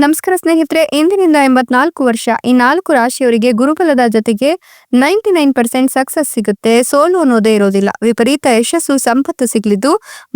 ನಮಸ್ಕಾರ ಸ್ನೇಹಿತರೆ, ಇಂದಿನಿಂದ ಎಂಬತ್ನಾಲ್ಕು ವರ್ಷ, ಈ ನಾಲ್ಕು ರಾಶಿಯವರಿಗೆ ಗುರುಬಲದ ಜೊತೆಗೆ ನೈಂಟಿ ನೈನ್ ಪರ್ಸೆಂಟ್ ಸಕ್ಸಸ್ ಸಿಗುತ್ತೆ. ಸೋಲು ಅನ್ನೋದೇ ಇರೋದಿಲ್ಲ. ವಿಪರೀತ ಯಶಸ್ಸು, ಸಂಪತ್ತು ಸಿಗಲಿದ್ದು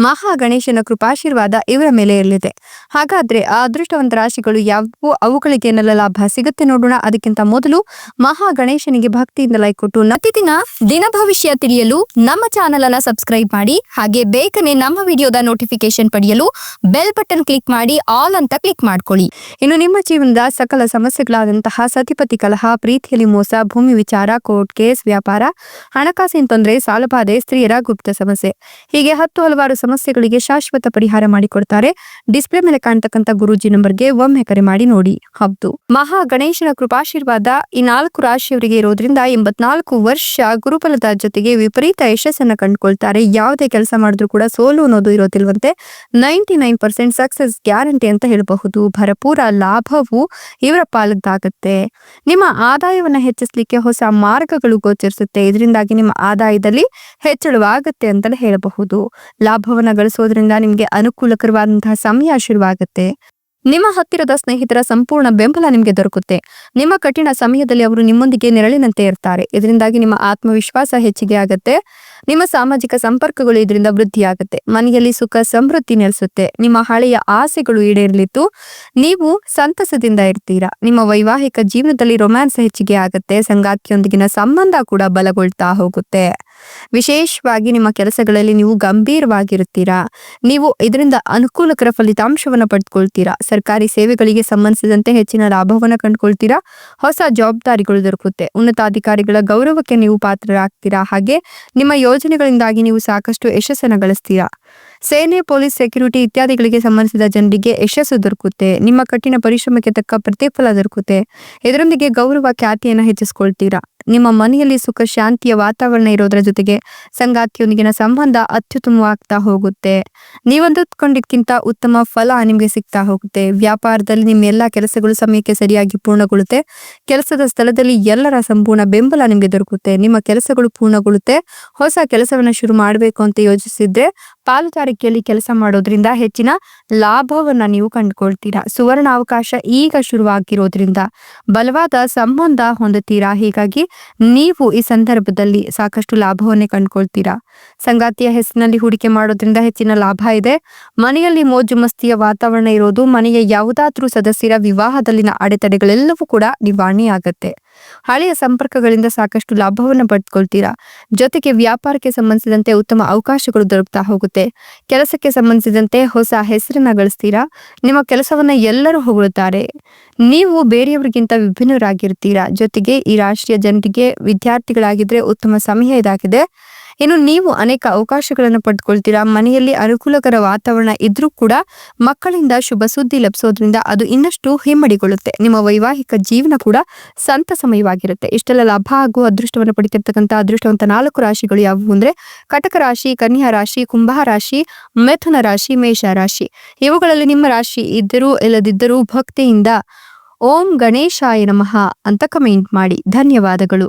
ಮಹಾ ಗಣೇಶನ ಕೃಪಾಶೀರ್ವಾದ ಇವರ ಮೇಲೆ ಇರಲಿದೆ. ಹಾಗಾದ್ರೆ ಆ ಅದೃಷ್ಟವಂತ ರಾಶಿಗಳು ಯಾವುವು? ಅವುಗಳಿಗೆ ಏನೆಲ್ಲ ಲಾಭ ಸಿಗುತ್ತೆ ನೋಡೋಣ. ಅದಕ್ಕಿಂತ ಮೊದಲು ಮಹಾ ಗಣೇಶನಿಗೆ ಭಕ್ತಿಯಿಂದ ಲೈಕ್ ಕೊಟ್ಟು ಪ್ರತಿದಿನ ದಿನ ಭವಿಷ್ಯ ತಿಳಿಯಲು ನಮ್ಮ ಚಾನೆಲ್ ಅನ್ನ ಸಬ್ಸ್ಕ್ರೈಬ್ ಮಾಡಿ, ಹಾಗೆ ಬೇಗನೆ ನಮ್ಮ ವಿಡಿಯೋದ ನೋಟಿಫಿಕೇಶನ್ ಪಡೆಯಲು ಬೆಲ್ ಬಟನ್ ಕ್ಲಿಕ್ ಮಾಡಿ, ಆಲ್ ಅಂತ ಕ್ಲಿಕ್ ಮಾಡ್ಕೊಳ್ಳಿ. ಇನ್ನು ನಿಮ್ಮ ಜೀವನದ ಸಕಲ ಸಮಸ್ಯೆಗಳಾದಂತಹ ಸತಿಪತಿ ಕಲಹ, ಪ್ರೀತಿಯಲ್ಲಿ ಮೋಸ, ಭೂಮಿ ವಿಚಾರ, ಕೋರ್ಟ್ ಕೇಸ್, ವ್ಯಾಪಾರ, ಹಣಕಾಸಿನ ತೊಂದರೆ, ಸಾಲಬಾಧೆ, ಸ್ತ್ರೀಯರ ಗುಪ್ತ ಸಮಸ್ಯೆ. ಹೀಗೆ ಹತ್ತು ಹಲವಾರು ಸಮಸ್ಯೆಗಳಿಗೆ ಶಾಶ್ವತ ಪರಿಹಾರ ಮಾಡಿಕೊಡ್ತಾರೆ. ಡಿಸ್ಪ್ಲೇ ಮೇಲೆ ಕಾಣ್ತಕ್ಕಂಥ ಗುರೂಜಿ ನಂಬರ್ಗೆ ಒಮ್ಮೆ ಕರೆ ಮಾಡಿ ನೋಡಿ. ಹೌದು ಮಹಾ ಗಣೇಶನ ಕೃಪಾಶೀರ್ವಾದ ಈ ನಾಲ್ಕು ರಾಶಿಯವರಿಗೆ ಇರೋದ್ರಿಂದ ಎಂಬತ್ನಾಲ್ಕು ವರ್ಷ ಗುರುಬಲದ ಜೊತೆಗೆ ವಿಪರೀತ ಯಶಸ್ಸನ್ನ ಕಂಡುಕೊಳ್ತಾರೆ. ಯಾವುದೇ ಕೆಲಸ ಮಾಡಿದ್ರು ಕೂಡ ಸೋಲು ಅನ್ನೋದು ಇರೋದಿಲ್ವಂತೆ. Ninety nine percent success guarantee ಅಂತ ಹೇಳಬಹುದು. ಭರಪೂರ ಲಾಭವು ಇವರ ಪಾಲದ್ದಾಗುತ್ತೆ ನಿಮ್ಮ ಆದಾಯವನ್ನು ಹೆಚ್ಚಿಸಲಿಕ್ಕೆ ಹೊಸ ಮಾರ್ಗಗಳು ಗೋಚರಿಸುತ್ತೆ. ಇದರಿಂದಾಗಿ ನಿಮ್ಮ ಆದಾಯದಲ್ಲಿ ಹೆಚ್ಚಳವಾಗುತ್ತೆ ಅಂತಲೇ ಹೇಳಬಹುದು. ಲಾಭವನ್ನ ಗಳಿಸೋದ್ರಿಂದ ನಿಮಗೆ ಅನುಕೂಲಕರವಾದಂತಹ ಸಮಯ ಶುರುವಾಗುತ್ತೆ. ನಿಮ್ಮ ಹತ್ತಿರದ ಸ್ನೇಹಿತರ ಸಂಪೂರ್ಣ ಬೆಂಬಲ ನಿಮಗೆ ದೊರಕುತ್ತೆ. ನಿಮ್ಮ ಕಠಿಣ ಸಮಯದಲ್ಲಿ ಅವರು ನಿಮ್ಮೊಂದಿಗೆ ನೆರಳಿನಂತೆ ಇರ್ತಾರೆ. ಇದರಿಂದಾಗಿ ನಿಮ್ಮ ಆತ್ಮವಿಶ್ವಾಸ ಹೆಚ್ಚಿಗೆ ಆಗುತ್ತೆ. ನಿಮ್ಮ ಸಾಮಾಜಿಕ ಸಂಪರ್ಕಗಳು ಇದರಿಂದ ವೃದ್ಧಿಯಾಗುತ್ತೆ ಮನೆಯಲ್ಲಿ ಸುಖ, ಸಮೃದ್ಧಿ ನೆಲೆಸುತ್ತೆ. ನಿಮ್ಮ ಹಳೆಯ ಆಸೆಗಳು ಈಡೇರಲಿದ್ದು ನೀವು ಸಂತಸದಿಂದ ಇರ್ತೀರಾ. ನಿಮ್ಮ ವೈವಾಹಿಕ ಜೀವನದಲ್ಲಿ ರೊಮ್ಯಾನ್ಸ್ ಹೆಚ್ಚಿಗೆ ಆಗುತ್ತೆ. ಸಂಗಾತಿಯೊಂದಿಗಿನ ಸಂಬಂಧ ಕೂಡ ಬಲಗೊಳ್ತಾ ಹೋಗುತ್ತೆ. ವಿಶೇಷವಾಗಿ ನಿಮ್ಮ ಕೆಲಸಗಳಲ್ಲಿ ನೀವು ಗಂಭೀರವಾಗಿರುತ್ತೀರಾ? ನೀವು ಇದರಿಂದ ಅನುಕೂಲಕರ ಫಲಿತಾಂಶವನ್ನು ಪಡೆದುಕೊಳ್ತೀರಾ ಸರ್ಕಾರಿ ಸೇವೆಗಳಿಗೆ ಸಂಬಂಧಿಸಿದಂತೆ ಹೆಚ್ಚಿನ ಲಾಭವನ್ನು ಕಂಡುಕೊಳ್ತೀರಾ? ಹೊಸ ಜವಾಬ್ದಾರಿಗಳು ದೊರಕುತ್ತೆ. ಉನ್ನತಾಧಿಕಾರಿಗಳ ಗೌರವಕ್ಕೆ ನೀವು ಪಾತ್ರರಾಗ್ತೀರಾ? ಹಾಗೆ ನಿಮ್ಮ ಯೋಜನೆಗಳಿಂದಾಗಿ ನೀವು ಸಾಕಷ್ಟು ಯಶಸ್ಸನ್ನು ಗಳಿಸ್ತೀರಾ? ಸೇನೆ, ಪೊಲೀಸ್, ಸೆಕ್ಯೂರಿಟಿ ಇತ್ಯಾದಿಗಳಿಗೆ ಸಂಬಂಧಿಸಿದ ಜನರಿಗೆ ಯಶಸ್ಸು ದೊರಕುತ್ತೆ. ನಿಮ್ಮ ಕಠಿಣ ಪರಿಶ್ರಮಕ್ಕೆ ತಕ್ಕ ಪ್ರತಿಫಲ ದೊರಕುತ್ತೆ. ಇದರೊಂದಿಗೆ ಗೌರವ ಖ್ಯಾತಿಯನ್ನು ಹೆಚ್ಚಿಸ್ಕೊಳ್ತೀರಾ? ನಿಮ್ಮ ಮನೆಯಲ್ಲಿ ಸುಖ, ಶಾಂತಿಯ ವಾತಾವರಣ ಇರೋದ್ರ ಜೊತೆಗೆ ಸಂಗಾತಿಯೊಂದಿಗಿನ ಸಂಬಂಧ ಅತ್ಯುತ್ತಮವಾಗ್ತಾ ಹೋಗುತ್ತೆ. ನೀವಂದುಕೊಂಡಿದ್ಕಿಂತ ಉತ್ತಮ ಫಲ ನಿಮಗೆ ಸಿಗ್ತಾ ಹೋಗುತ್ತೆ. ವ್ಯಾಪಾರದಲ್ಲಿ ನಿಮ್ಮ ಎಲ್ಲಾ ಕೆಲಸಗಳು ಸಮಯಕ್ಕೆ ಸರಿಯಾಗಿ ಪೂರ್ಣಗೊಳ್ಳುತ್ತೆ. ಕೆಲಸದ ಸ್ಥಳದಲ್ಲಿ ಎಲ್ಲರ ಸಂಪೂರ್ಣ ಬೆಂಬಲ ನಿಮಗೆ ದೊರಕುತ್ತೆ. ನಿಮ್ಮ ಕೆಲಸಗಳು ಪೂರ್ಣಗೊಳ್ಳುತ್ತೆ. ಹೊಸ ಕೆಲಸವನ್ನ ಶುರು ಮಾಡಬೇಕು ಅಂತ ಯೋಚಿಸಿದ್ರೆ ಪಾಲುದಾರಿಕೆಯಲ್ಲಿ ಕೆಲಸ ಮಾಡೋದ್ರಿಂದ ಹೆಚ್ಚಿನ ಲಾಭವನ್ನ ನೀವು ಕಂಡುಕೊಳ್ತೀರಾ. ಸುವರ್ಣ ಅವಕಾಶ ಈಗ ಶುರುವಾಗಿರೋದ್ರಿಂದ ಬಲವಾದ ಸಂಬಂಧ ಹೊಂದುತ್ತೀರಾ? ಹೀಗಾಗಿ ನೀವು ಈ ಸಂದರ್ಭದಲ್ಲಿ ಸಾಕಷ್ಟು ಲಾಭವನ್ನೇ ಕಂಡುಕೊಳ್ತೀರಾ? ಸಂಗಾತಿಯ ಹೆಸರಿನಲ್ಲಿ ಹೂಡಿಕೆ ಮಾಡೋದ್ರಿಂದ ಹೆಚ್ಚಿನ ಲಾಭ ಇದೆ. ಮನೆಯಲ್ಲಿ ಮೋಜು ಮಸ್ತಿಯ ವಾತಾವರಣ ಇರೋದು, ಮನೆಯ ಯಾವುದಾದ್ರೂ ಸದಸ್ಯರ ವಿವಾಹದಲ್ಲಿನ ಅಡೆತಡೆಗಳೆಲ್ಲವೂ ಕೂಡ ನಿವಾರಣೆಯಾಗತ್ತೆ. ಹಳೆಯ ಸಂಪರ್ಕಗಳಿಂದ ಸಾಕಷ್ಟು ಲಾಭವನ್ನು ಪಡೆದುಕೊಳ್ತೀರಾ ಜೊತೆಗೆ ವ್ಯಾಪಾರಕ್ಕೆ ಸಂಬಂಧಿಸಿದಂತೆ ಉತ್ತಮ ಅವಕಾಶಗಳು ದೊರಕುತ್ತಾ ಹೋಗುತ್ತೆ. ಕೆಲಸಕ್ಕೆ ಸಂಬಂಧಿಸಿದಂತೆ ಹೊಸ ಹೆಸರನ್ನ ಗಳಿಸ್ತೀರಾ? ನಿಮ್ಮ ಕೆಲಸವನ್ನ ಎಲ್ಲರೂ ಹೊಗಳುತ್ತಾರೆ ನೀವು ಬೇರೆಯವರಿಗಿಂತ ವಿಭಿನ್ನರಾಗಿರ್ತೀರಾ? ಜೊತೆಗೆ ಈ ರಾಷ್ಟ್ರೀಯ ಜನರಿಗೆ ವಿದ್ಯಾರ್ಥಿಗಳಾಗಿದ್ರೆ ಉತ್ತಮ ಸಮಯ ಇದಾಗಿದೆ. ಇನ್ನು ನೀವು ಅನೇಕ ಅವಕಾಶಗಳನ್ನು ಪಡೆದುಕೊಳ್ತೀರಾ ಮನೆಯಲ್ಲಿ ಅನುಕೂಲಕರ ವಾತಾವರಣ ಇದ್ರೂ ಕೂಡ ಮಕ್ಕಳಿಂದ ಶುಭ ಸುದ್ದಿ ಲಭಿಸೋದ್ರಿಂದ ಅದು ಇನ್ನಷ್ಟು ಹಿಮ್ಮಡಿಗೊಳ್ಳುತ್ತೆ. ನಿಮ್ಮ ವೈವಾಹಿಕ ಜೀವನ ಕೂಡ ಸಂತಸಮಯವಾಗಿರುತ್ತೆ. ಇಷ್ಟೆಲ್ಲ ಲಾಭ ಹಾಗೂ ಅದೃಷ್ಟವನ್ನು ಪಡಿತಿರ್ತಕ್ಕಂಥ ಅದೃಷ್ಟವಂತ ನಾಲ್ಕು ರಾಶಿಗಳು ಯಾವುವು ಅಂದ್ರೆ ಕಟಕ ರಾಶಿ, ಕನ್ಯಾ ರಾಶಿ, ಕುಂಭ ರಾಶಿ, ಮಿಥುನ ರಾಶಿ, ಮೇಷ ರಾಶಿ. ಇವುಗಳಲ್ಲಿ ನಿಮ್ಮ ರಾಶಿ ಇದ್ದರೂ ಇಲ್ಲದಿದ್ದರೂ ಭಕ್ತಿಯಿಂದ ಓಂ ಗಣೇಶಾಯ ನಮಃ ಅಂತ ಕಮೆಂಟ್ ಮಾಡಿ. ಧನ್ಯವಾದಗಳು.